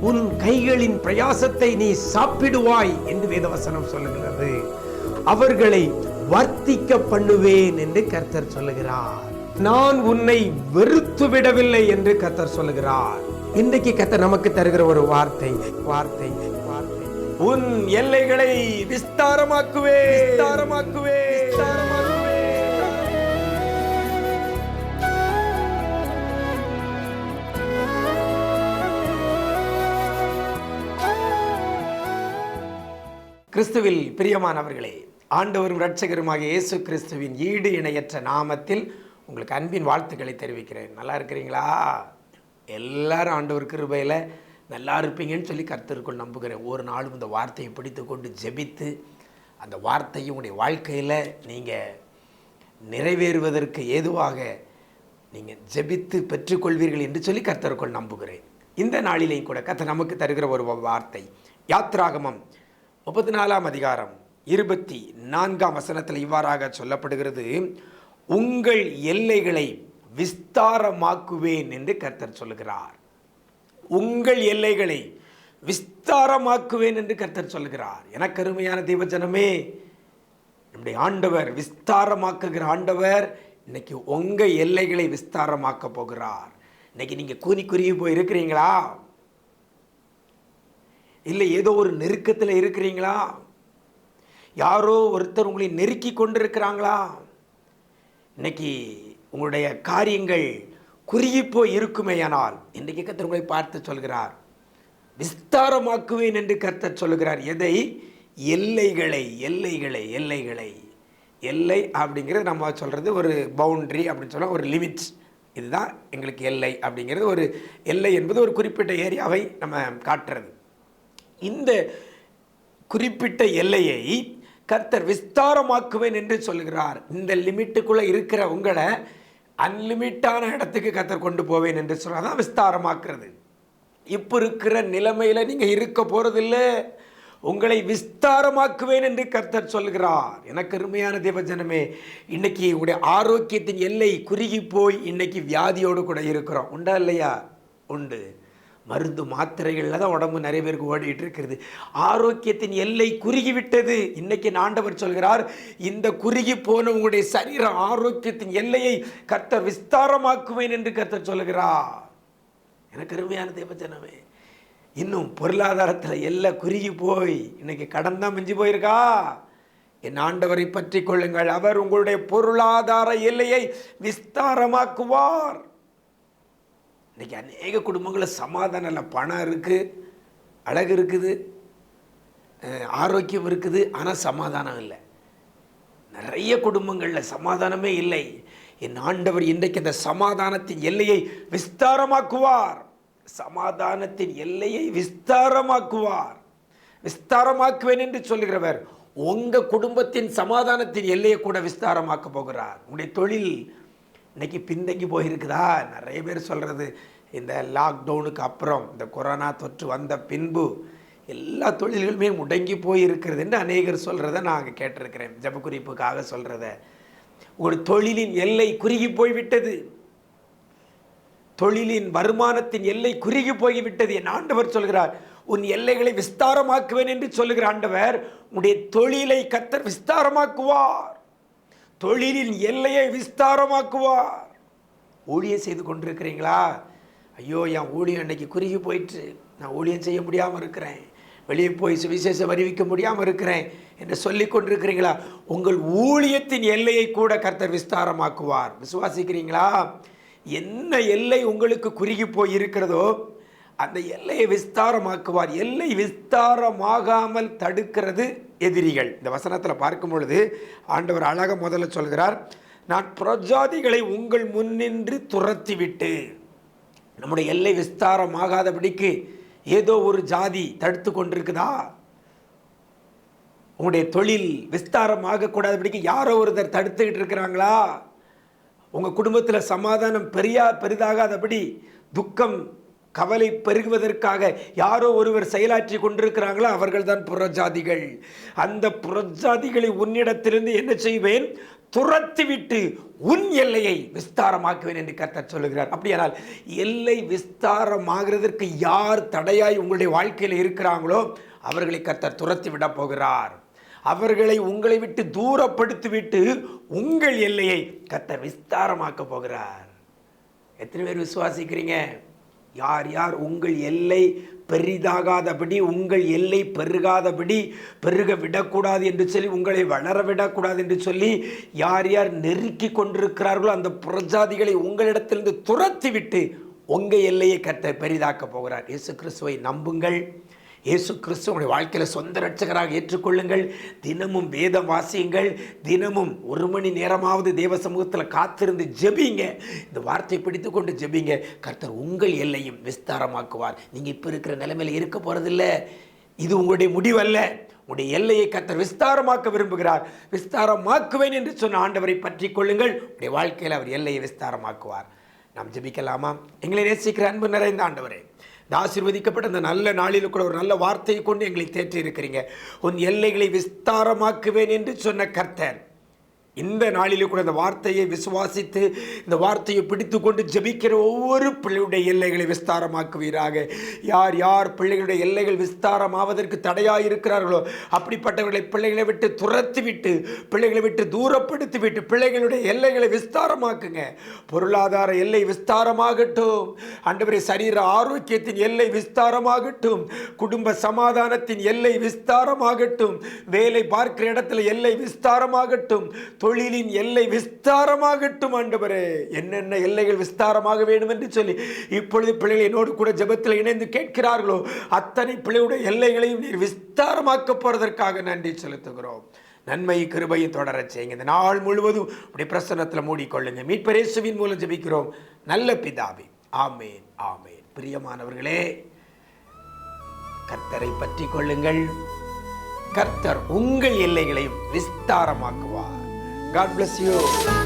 உன் கைகளின் பிரயாசத்தை நீ சாப்பிடுவாய் என்று வேதவசனம் சொல்லுகிறது. அவர்களை வர்த்திக்க பண்ணுவேன் என்று கர்த்தர் சொல்லுகிறார். நான் உன்னை வெறுத்து விடவில்லை என்று கர்த்தர் சொல்லுகிறார். இன்றைக்கு கர்த்தர் நமக்கு தருகிற ஒரு வார்த்தை வார்த்தை வார்த்தை. உன் எல்லைகளை விஸ்தாரமாக்குவே விஸ்தாரமாக்குவே விஸ்தாரமா கிறிஸ்துவில் பிரியமானவர்களே ஆண்டவரும் இரட்சகருமாக இயேசு கிறிஸ்துவின் ஈடு இணையற்ற நாமத்தில் உங்களுக்கு அன்பின் வாழ்த்துக்களை தெரிவிக்கிறேன். நல்லா இருக்கிறீங்களா? எல்லாரும் ஆண்டவர் கிருபையில் நல்லா இருப்பீங்கன்னு சொல்லி கர்த்தருக்குள் நம்புகிறேன். ஒரு நாளும் இந்த வார்த்தையை பிடித்து கொண்டு ஜெபித்து அந்த வார்த்தையை உங்களுடைய வாழ்க்கையில் நீங்கள் நிறைவேறுவதற்கு ஏதுவாக நீங்கள் ஜெபித்து பெற்றுக்கொள்வீர்கள் என்று சொல்லி கர்த்தருக்குள் நம்புகிறேன். இந்த நாளிலேயும் கூட கத்தை நமக்கு தருகிற ஒரு வார்த்தை யாத்ராகமம் முப்பத்தி நாலாம் அதிகாரம் இருபத்தி நான்காம் வசனத்தில் இவ்வாறாக சொல்லப்படுகிறது உங்கள் எல்லைகளை விஸ்தாரமாக்குவேன் என்று கர்த்தர் சொல்லுகிறார். உங்கள் எல்லைகளை விஸ்தாரமாக்குவேன் என்று கர்த்தர் சொல்லுகிறார். எனக்கு அருமையான தேவஜனமே நம்முடைய ஆண்டவர் விஸ்தாரமாக்குகிற ஆண்டவர் இன்னைக்கு உங்கள் எல்லைகளை விஸ்தாரமாக்க போகிறார். இன்னைக்கு நீங்கள் கூனி குறுகி போய் இருக்கிறீங்களா இல்லை ஏதோ ஒரு நெருக்கத்தில் இருக்கிறீங்களா? யாரோ ஒருத்தர் உங்களை நெருக்கி கொண்டிருக்கிறாங்களா? இன்னைக்கு உங்களுடைய காரியங்கள் குறுகிப்போ இருக்குமேயானால் இன்றைக்கு கத்தர் உங்களை பார்த்து சொல்கிறார். விஸ்தாரமாக்குவேன் என்று கர்த்தர் சொல்லுகிறார். எதை? எல்லைகளை எல்லைகளை எல்லைகளை. எல்லை அப்படிங்கிறது நம்ம சொல்கிறது ஒரு பவுண்ட்ரி அப்படின்னு சொல்லலாம் ஒரு லிமிட்ஸ் இதுதான் எங்களுக்கு எல்லை அப்படிங்கிறது ஒரு எல்லை என்பது ஒரு குறிப்பிட்ட ஏரியாவை நம்ம காட்டுறது. இந்த குறிப்பிட்ட எல்லையை கர்த்தர் விஸ்தாரமாக்குவேன் என்று சொல்கிறார். இந்த லிமிட்டுக்குள்ளே இருக்கிற உங்களை அன்லிமிட்டான இடத்துக்கு கர்த்தர் கொண்டு போவேன் என்று சொல்கிறார் தான் விஸ்தாரமாக்குறது. இப்போ இருக்கிற நிலைமையில் நீங்கள் இருக்க போகிறதில்ல உங்களை விஸ்தாரமாக்குவேன் என்று கர்த்தர் சொல்கிறார். எனக்கு அருமையான தேவஜனமே இன்னைக்கு உங்களுடைய ஆரோக்கியத்தின் எல்லை குறுகி போய் இன்னைக்கு வியாதியோடு கூட இருக்கிறோம். உண்டா இல்லையா? உண்டு. மருந்து மாத்திரைகளில் தான் உடம்பு நிறைய பேருக்கு ஓடிட்டு இருக்கிறது ஆரோக்கியத்தின் எல்லை குறுகி விட்டது இன்னைக்கு ஆண்டவர் சொல்கிறார் இந்த குறுகி போன உங்களுடைய சரீர ஆரோக்கியத்தின் எல்லையை கர்த்தர் விஸ்தாரமாக்குவேன் என்று கர்த்தர் சொல்கிறார் எனக்கு அருமையான தேவஜனமே இன்னும் பொருளாதாரத்தில் எல்லை குறுகி போய் இன்னைக்கு கடன் தான் மிஞ்சி போயிருக்கா? என் ஆண்டவரை பற்றி கொள்ளுங்கள். அவர் உங்களுடைய பொருளாதார எல்லையை விஸ்தாரமாக்குவார். இன்றைக்கி அநேக குடும்பங்களில் சமாதானம் இல்லை பணம் இருக்குது அழகு இருக்குது ஆரோக்கியம் இருக்குது ஆனால் சமாதானம் இல்லை. நிறைய குடும்பங்களில் சமாதானமே இல்லை. என் ஆண்டவர் இன்றைக்கு அந்த சமாதானத்தின் எல்லையை விஸ்தாரமாக்குவார். சமாதானத்தின் எல்லையை விஸ்தாரமாக்குவார். விஸ்தாரமாக்குவேன் என்று சொல்கிறவர் உங்கள் குடும்பத்தின் சமாதானத்தின் எல்லையை கூட விஸ்தாரமாக்க போகிறார். உங்களுடைய தொழில் இன்னைக்கு பின்தங்கி போயிருக்குதா? நிறைய பேர் சொல்கிறது இந்த லாக்டவுனுக்கு அப்புறம் இந்த கொரோனா தொற்று வந்த பின்பு எல்லா தொழில்களுமே முடங்கி போயிருக்கிறதுன்னு என்று அநேகர் சொல்கிறத நான் கேட்டிருக்கிறேன். ஜப குறிப்புக்காக சொல்கிறத ஒரு தொழிலின் எல்லை குறுகி போய்விட்டது. தொழிலின் வருமானத்தின் எல்லை குறுகி போய்விட்டது என் ஆண்டவர் சொல்கிறார். உன் எல்லைகளை விஸ்தாரமாக்குவேன் என்று சொல்லுகிற ஆண்டவர் உன்னுடைய தொழிலை கத்தர் விஸ்தாரமாக்குவார். தொழிலின் எல்லையை விஸ்தாரமாக்குவார். ஊழியம் செய்து கொண்டிருக்கிறீங்களா? ஐயோ என் ஊழியம் இன்னைக்கு குறுகி போயிட்டு நான் ஊழியம் செய்ய முடியாமல் இருக்கிறேன். வெளியே போய் சுவிசேஷம் அறிவிக்க முடியாமல் இருக்கிறேன் என்று சொல்லி கொண்டிருக்கிறீங்களா? உங்கள் ஊழியத்தின் எல்லையை கூட கர்த்தர் விஸ்தாரமாக்குவார். விசுவாசிக்கிறீங்களா? என்ன எல்லை உங்களுக்கு குறுகி போய் இருக்கிறதோ அந்த எல்லையை விஸ்தாரமாக்குவார். எல்லை விஸ்தாரமாகாமல் தடுக்கிறது எதிரிகள். இந்த வசனத்தில் பார்க்கும் பொழுது ஆண்டவர் அழக முதல்ல சொல்கிறார் நான் பிரஜாதிகளை உங்கள் முன்னின்று துரத்திவிட்டு நம்முடைய எல்லை விஸ்தாரமாகாதபடிக்கு ஏதோ ஒரு ஜாதி தடுத்து கொண்டிருக்குதா? உங்களுடைய தொழில் விஸ்தாரமாக கூடாதபடிக்கு யாரோ ஒருத்தர் தடுத்துக்கிட்டு இருக்கிறாங்களா? உங்கள் குடும்பத்தில் சமாதானம் பெரியா பெரிதாகாதபடி துக்கம் கவலை பெருகுவதற்காக யாரோ ஒருவர் செயலாற்றி கொண்டிருக்கிறாங்களோ அவர்கள்தான் புறஜாதிகள். அந்த புறஜாதிகளை உன்னிடத்திலிருந்து என்ன செய்வேன்? துரத்திவிட்டு உன் எல்லையை விஸ்தாரமாக்குவேன் என்று கர்த்தர் சொல்லுகிறார். அப்படியானால் எல்லை விஸ்தாரமாகிறதற்கு யார் தடையாய் உங்களுடைய வாழ்க்கையில் இருக்கிறாங்களோ அவர்களை கர்த்தர் துரத்தி விட போகிறார். அவர்களை உங்களை விட்டு தூரப்படுத்திவிட்டு உங்கள் எல்லையை கர்த்தர் விஸ்தாரமாக்க போகிறார். எத்தனை பேர் விசுவாசிக்கிறீங்க? யார் யார் உங்கள் எல்லை பெரிதாகாதபடி உங்கள் எல்லை பெருகாதபடி பெருக விடக்கூடாது என்று சொல்லி உங்களை வளர விடக்கூடாது என்று சொல்லி யார் யார் நெருக்கி கொண்டிருக்கிறார்களோ அந்த புறஜாதிகளை உங்களிடத்திலிருந்து துரத்தி விட்டு உங்கள் எல்லையை கத்த பெரிதாக்கப் போகிறார். இயேசு கிறிஸ்துவை நம்புங்கள். இயேசு கிறிஸ்துவனுடைய வாழ்க்கையில் சொந்த ரட்சகராக ஏற்றுக்கொள்ளுங்கள். தினமும் வேதம் வாசியுங்கள். தினமும் ஒரு மணி நேரமாவது தேவ சமூகத்தில் காத்திருந்து ஜெபிங்க. இந்த வார்த்தை பிடித்து கொண்டு ஜெபிங்க. கர்த்தர் உங்கள் எல்லையும் விஸ்தாரமாக்குவார். நீங்கள் இப்போ இருக்கிற நிலைமையில் இருக்க போகிறதில்ல இது உங்களுடைய முடிவல்ல. உங்களுடைய எல்லையை கர்த்தர் விஸ்தாரமாக்க விரும்புகிறார். விஸ்தாரமாக்குவேன் என்று சொன்ன ஆண்டவரை பற்றி கொள்ளுங்கள். உங்களுடைய வாழ்க்கையில் அவர் எல்லையை விஸ்தாரமாக்குவார். நாம் ஜெபிக்கலாமா? எங்களை நேசிக்கிற அன்பு நிறைந்த ஆண்டவரே இந்த ஆசீர்வதிக்கப்பட்ட அந்த நல்ல நாளில் கூட ஒரு நல்ல வார்த்தையை கொண்டு எங்களை தேற்றி இருக்கிறீங்க உன் எல்லைகளை விஸ்தாரமாக்குவேன் என்று சொன்ன கர்த்தர். இந்த நாளிலே கூட இந்த வார்த்தையை விசுவாசித்து இந்த வார்த்தையை பிடித்து கொண்டு ஜெபிக்கிற ஒவ்வொரு பிள்ளையுடைய எல்லைகளை விஸ்தாரமாக்குவீராக. யார் யார் பிள்ளைகளுடைய எல்லைகள் விஸ்தாரமாவதற்கு தடையாக இருக்கிறார்களோ அப்படிப்பட்டவர்களை பிள்ளைகளை விட்டு துரத்தி விட்டு பிள்ளைகளை விட்டு தூரப்படுத்தி விட்டு பிள்ளைகளுடைய எல்லைகளை விஸ்தாரமாக்குங்க. பொருளாதார எல்லை விஸ்தாரமாகட்டும். அண்டவரை சரீர ஆரோக்கியத்தின் எல்லை விஸ்தாரமாகட்டும். குடும்ப சமாதானத்தின் எல்லை விஸ்தாரமாகட்டும். வேலை பார்க்கிற இடத்துல எல்லை விஸ்தாரமாகட்டும். தொழிலின் எல்லை விஸ்தாரமாகட்டும் ஆண்டவரே. என்னென்ன எல்லைகள் விஸ்தாரமாக வேண்டும் என்று சொல்லி இப்பொழுது பிள்ளைகள் என்னோடு கூட ஜெபத்தில் இணைந்து கேட்கிறார்களோ அத்தனை பிள்ளையுடைய எல்லைகளையும் நீர் விஸ்தாரமாக்க போறதற்காக நன்றி செலுத்துகிறோம். நன்மை கிருபையும் தொடர செய்யுங்க. இந்த நாள் முழுவதும் அப்படி பிரசன்னத்தில் மூடிக்கொள்ளுங்க. மீட்பரேசுவின் மூலம் ஜெபிக்கிறோம். நல்ல பிதாவி. ஆமேன் ஆமேன். பிரியமானவர்களே கர்த்தரை பற்றி கொள்ளுங்கள். கர்த்தர் உங்கள் எல்லைகளையும் விஸ்தாரமாக்குவார். God bless you